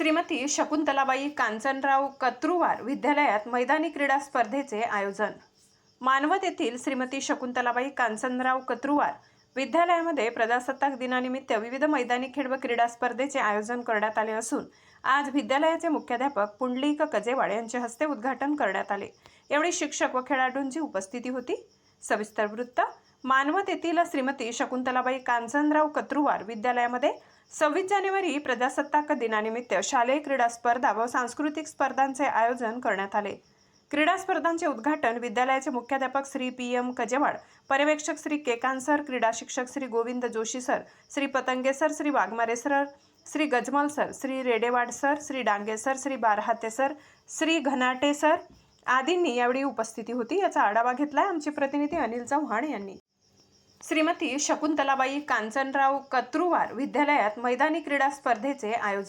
श्रीमती शकुंतलाबाई कांचनराव कत्रुवार विद्यालयात मैदानी क्रीडा स्पर्धेचे आयोजन. मानवत येथील श्रीमती शकुंतलाबाई कांचनराव कत्रुवार विद्यालयामध्ये प्रजासत्ताक दिनानिमित्त विविध मैदानी खेळ व क्रीडा स्पर्धेचे आयोजन करण्यात आले असून आज विद्यालयाचे मुख्याध्यापक पुंडलिक कजेवाड यांच्या हस्ते उद्घाटन करण्यात आले. यावेळी शिक्षक व खेळाडूंची उपस्थिती होती. सविस्तर वृत्त. मानवत येथील श्रीमती शकुंतलाबाई कांचनराव कत्रुवार विद्यालयामध्ये सव्वीस जानेवारी प्रजासत्ताक दिनानिमित्त शालेय क्रीडा स्पर्धा व सांस्कृतिक स्पर्धांचे आयोजन करण्यात आले. क्रीडा स्पर्धांचे उद्घाटन विद्यालयाचे मुख्याध्यापक श्री पी एम कजेवाड पर्यवेक्षक श्री केकान सर क्रीडा शिक्षक Shri Govind Joshi sir Shri Patange sir Shri Waghmare sir Shri Gajmal sir Shri Redewad sir Shri Dange sir Shri Barhate sir Shri Ghanate sir आदींनी यावेळी उपस्थिती होती याचा आढावा घेतलाय आमचे प्रतिनिधी अनिल चव्हाण यांनी. श्रीमती शकुंतलाबाई कांचनराव कत्रुवार विद्यालयात मैदानी क्रीडा स्पर्धेचे आयोजन